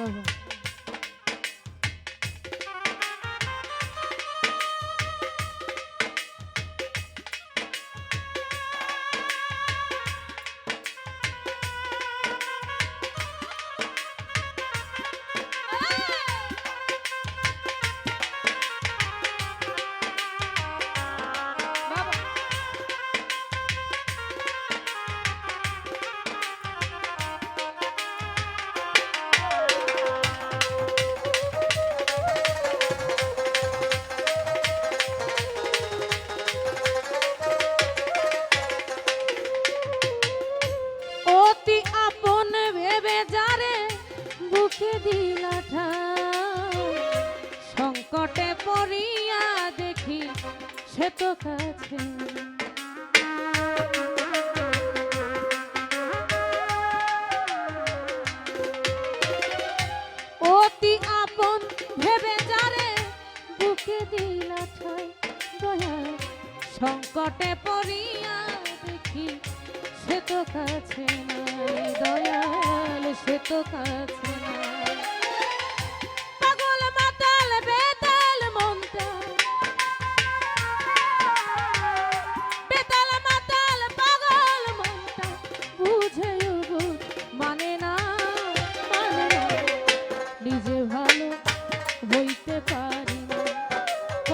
no, no. দিলা ঠাই দয়া সংকটে পড়িয়া দেখি সে তো কাছে নাই। দয়াল সে তো কাছে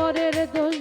Lord, it is the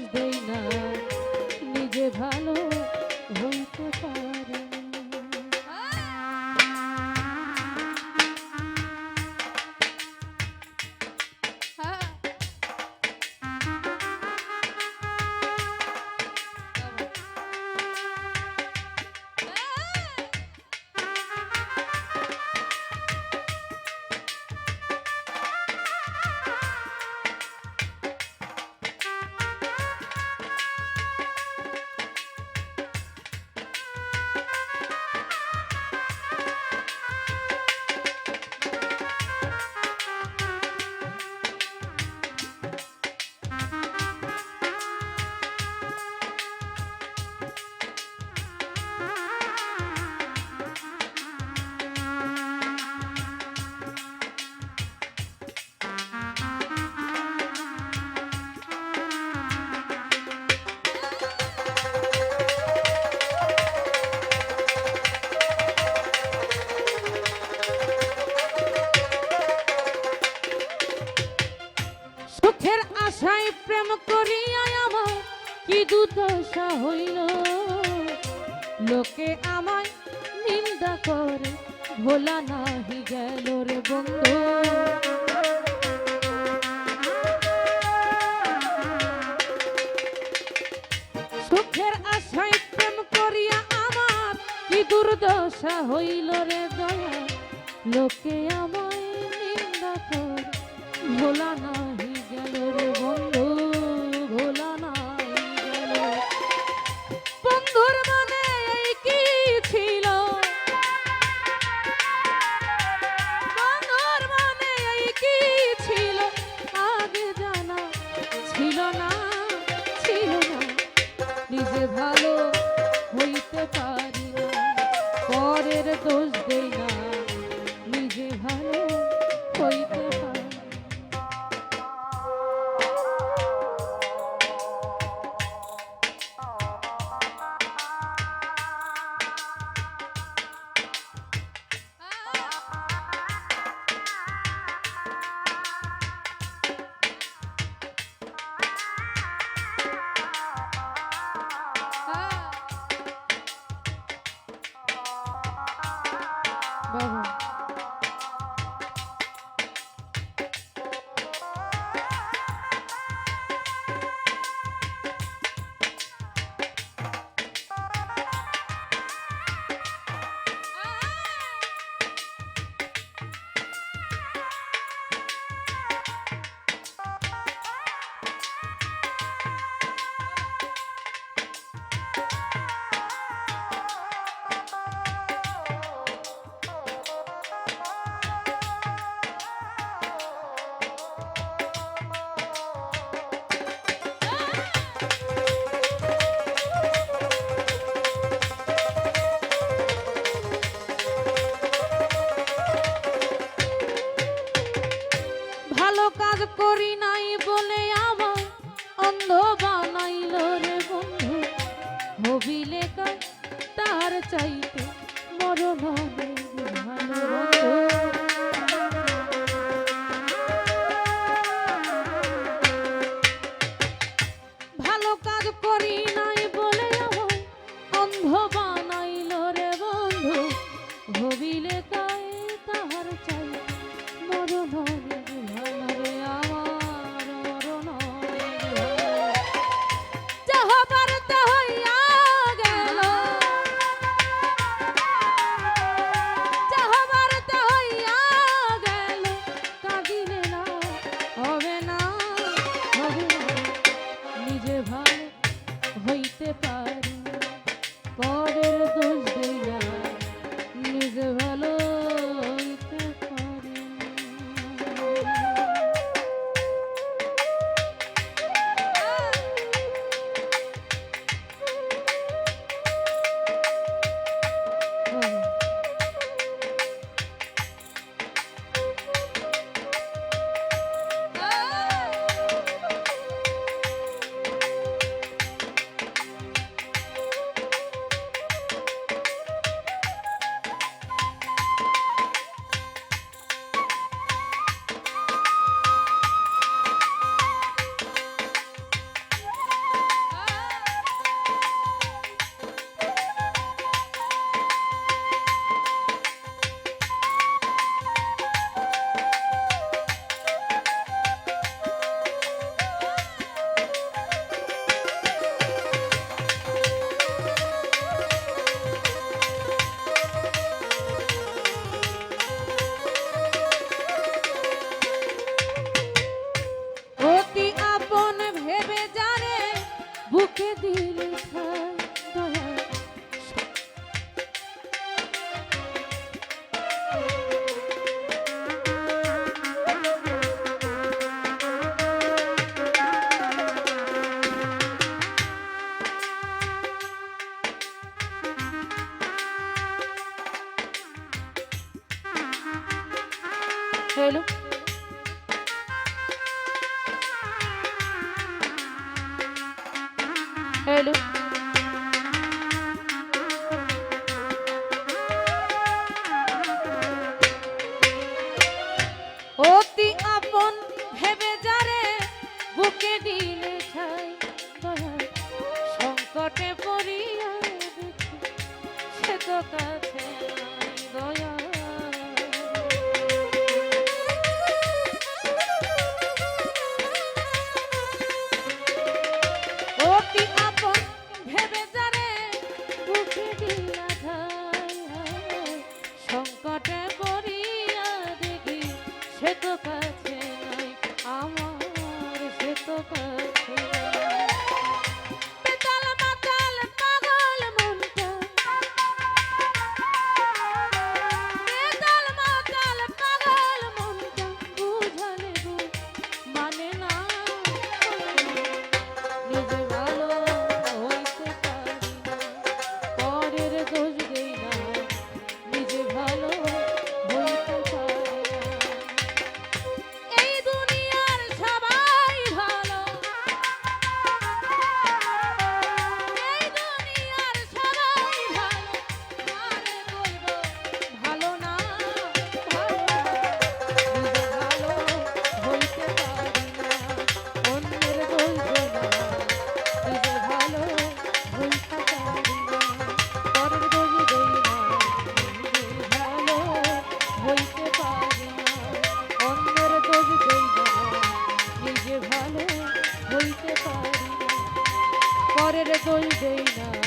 হইল। লোকে আমায় নিন্দা করে, ভোলা নাহি গেল রে বন্ধু। সুখের আশায় প্রেম করিয়া আমার কি দুর্দশা হইল রে দয়া। লোকে আমায় নিন্দা করে, ভোলা নাহি গেল রে 嗯哼 তার চাইতে মরণ ভালো বুকে দিলে Hello. ভেবে যারে বুকে দিলে ছাই দয়া সংকটে পড়িয়া দেখি সে তো কাছে। সইবে না